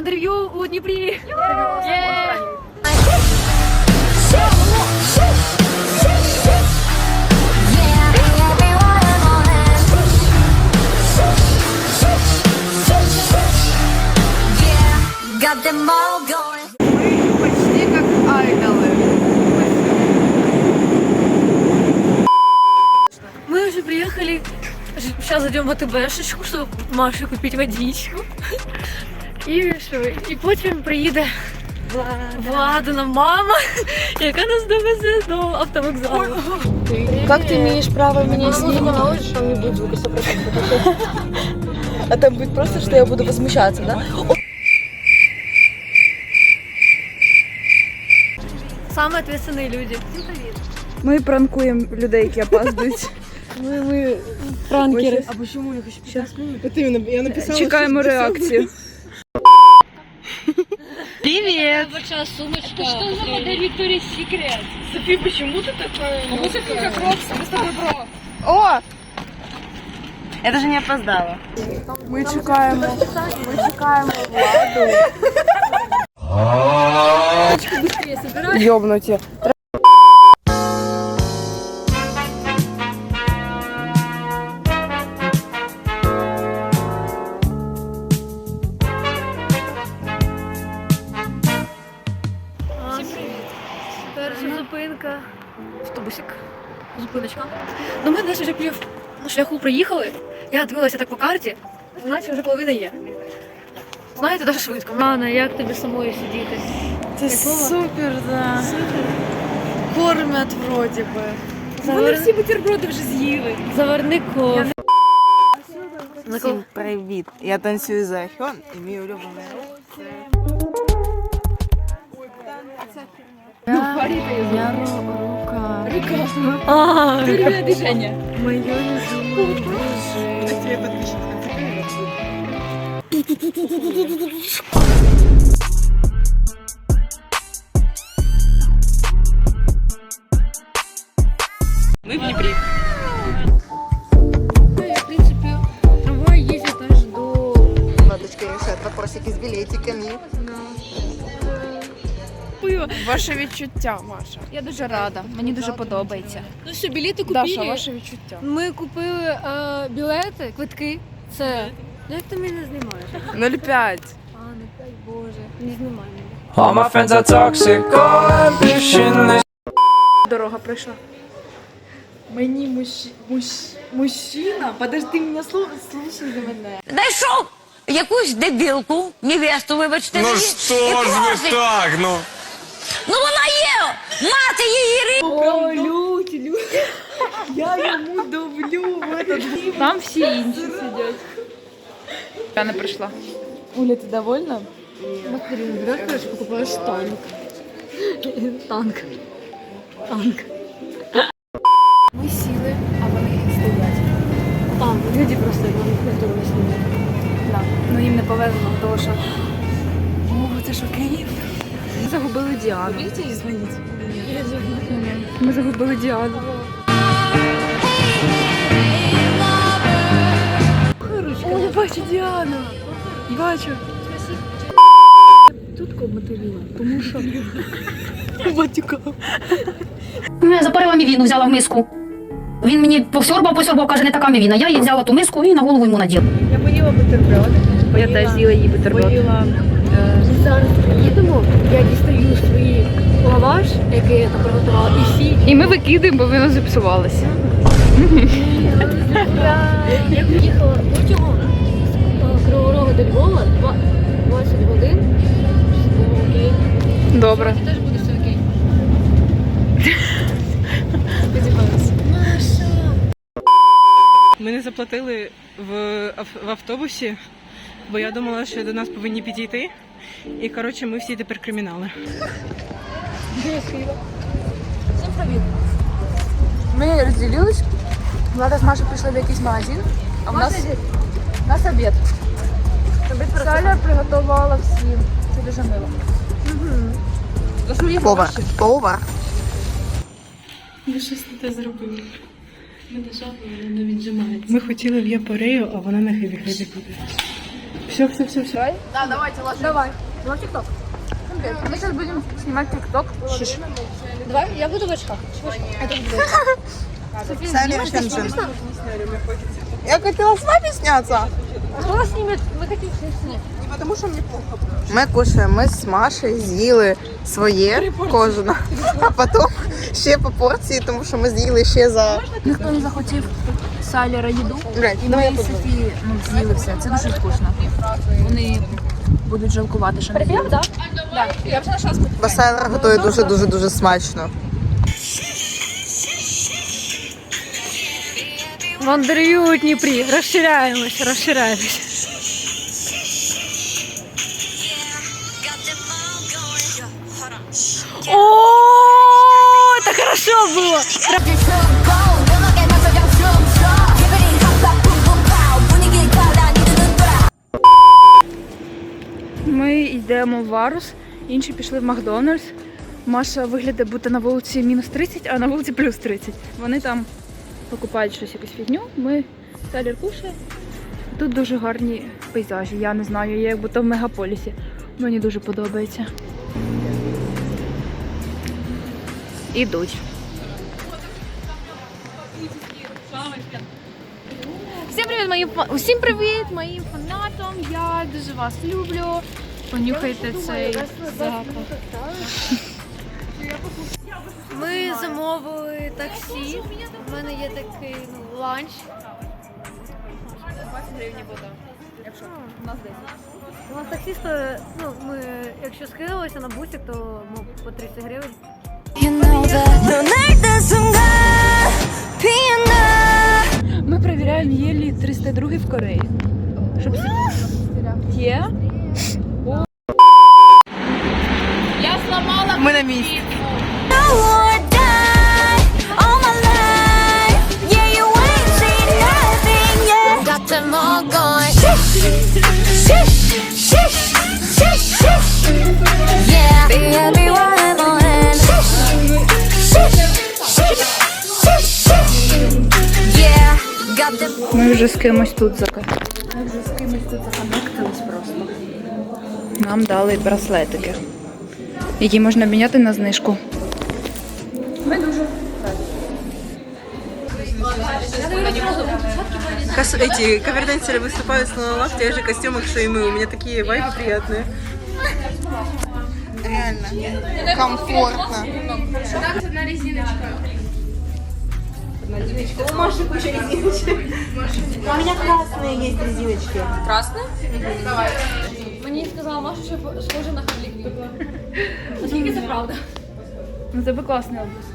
інтерв'ю у Дніпрі. Є! Got them all going. Почти как айдолы. Мы уже приехали. Сейчас зайдем в АТБшечку, чтобы Маше купить водичку. І що? І потім приїде Владина мама, яка нас довезе до автовокзалу. Как ты имеешь право меня снимать? Там не будет звука 100%. А там будет просто, что я буду возмущаться, да? Самые ответственные люди. Ми пранкуємо людей, які опаздують. Ми, ми Пранкеры. А почему я хочу Вот именно, я написала. Чекаємо реакцію. Привет! Большая сумочка. Что за модель Victoria's Secret? Софи, почему ты такая? Ну, Софи, как Рокс, мы с тобой бро. О! Я даже не опоздала. Ми чекаємо. Ми чекаємо владу. Йобнуті. Шляху приїхали. Я дивилася так по карті, наче вже половина є. Знаєте, дуже швидко. Мана, як тобі самою сидіти? Це супер, да. Кормят вроді би. Вони всі бутерброди вже з'їли. Заверни кофе. Всім привіт. Я танцюю за Хьон і мій улюблений рух це... А, движення. Я тебе подписчик. Мы в Днепре. в принципі, трамвай їздить аж до Ладочка решает вопросики с билетиками. Ваше відчуття, Маша. Я дуже рада, мені дуже подобається. Ну що, білети купили? Даша, ваше відчуття. Ми купили е, білети, квитки. Це. Ну як ти мене знімаєш? 0,5. А, не дай Боже, не знімай мене. All my friends are toxic, all Дорога пройшла. Мені мужч... мужч... мужчина, подожди, мене слухай, слухай за мене. Знайшов якусь дебілку, невесту, вибачте. Ну що ж ви так, ну? Ну вона є! Мати її. О, Людь, Людь. Я йому давлю в этот Там всі інші сидять. Я не прийшла. Уля, ти довольна? Смотри, берешь, короче, покупаешь танк. Танк. Танк. Ми сіли, а вони стоять. Там, люди просто ніхто не сніє. Да. Ну їм не повезло, тому що О, це що, Київ? Ми загубили Діану. Ми загубили Діану. О, я бачу Діану. Бачу. Тут комотовіла, тому що батюка. Я за перила мівіну взяла в миску. Він мені посьорбав, посьорбав, каже, не така мівіна. Я їй взяла ту миску і на голову йому наділа. Я поїла бутерброд. Я теж з'їла її бутерброд. Поїла. Зараз приїдемо, я дістаю свій лаваш, який я там приготувала, і всі. І ми викидаємо, бо воно зіпсувалося. Я приїхала потягом з Кривого Рогу до Львова, два- 20 годин. Окей. Добре. Ти теж буде все окей. Ми не заплатили в, в автобусі, бо я думала, що до нас повинні підійти. І коротше, ми всі тепер кримінали. Всім привіт. Ми розділились. Влада з Машою пішли в якийсь магазин, а в нас, у нас обід. Саля приготувала всім. Це дуже мило. Повар. Повар. Ми щось не те зробили. Ми дожали, але не віджимається. Ми хотіли в Япорею, а вона на хеві буде. Все, все, все, все. Да, давайте, ложись. Давай. Давай ТикТок. Мы сейчас будем снимать ТикТок. Давай, я буду в очках. Я хотела с вами сняться. Кто нас снимет? Мы хотим снять. Ми кушаємо, ми з Машею з'їли своє кожне, а потім ще по порції, тому що ми з'їли ще за. Ніхто не захотів Сайлера їду. І ми з Софії з'їли все. Це дуже вкусно. Вони будуть жалкувати, що не з'їли. Да? Бо Сайлер готує дуже дуже дуже смачно. Вандерю Дніпрі. Розширяємось, розширяємось. О, это хорошо было. Йдемо в Варус, інші пішли в Макдональдс. Маша виглядає, будто на вулиці мінус 30, а на вулиці плюс 30. Вони там покупають щось якусь фігню. Ми Салір кушає. Тут дуже гарні пейзажі. Я не знаю, я як будто в мегаполісі. Мені дуже подобається. Ідуть. Всім привіт моїм фанатам. Я дуже вас люблю. Понюхайте цей запах. Ми замовили таксі. У мене є такий ну, ланч. 20 гривень вода. Якщо у нас 10. У нас таксіста, ну, ми, якщо скинулися на бусик, то ну, по 30 гривень. Ми перевіряємо, є ли 302 в Кореї. Щоб всі- Є? Yeah. Got them. Ми вже з кимось тут зака. Ми вже з кимось тут законектились просто. Нам дали браслетики, які можна обміняти на знижку. Ми дуже Каш, эти каверденсеры выступают снова в тех же костюмах, что и мы. У меня такие вайбы приятные. Реально. Комфортно. Одна резиночка. У Маши куча резиночек. У меня красные есть резиночки. Красные? Давай. Мені сказала Маша, що схоже на Харлі Квін. Наскільки це правда? Ну це би класний образ.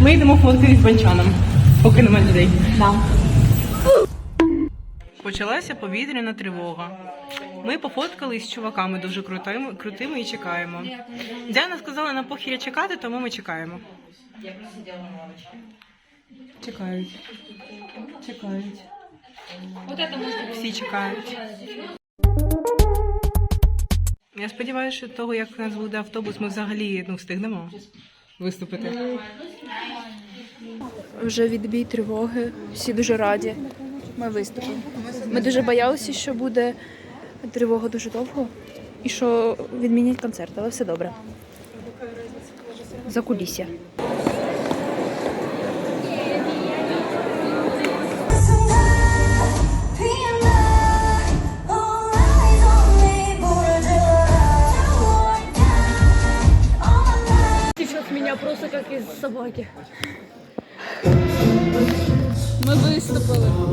Ми йдемо фоткатись з банчаном, поки немає людей. Почалася повітряна тривога. Ми пофоткались з чуваками дуже крутими, крутими і чекаємо. Діана сказала на похіря чекати, тому ми чекаємо. Я просиділа на лавочці. Чекають. Чекають. Всі чекають. Я сподіваюся, що того, як у нас буде автобус, ми взагалі ну, встигнемо виступити. Вже відбій тривоги, всі дуже раді. Ми виступимо. Ми дуже боялися, що буде тривога дуже довго і що відмінять концерт, але все добре. За кулісся. собаки. Ми виступили.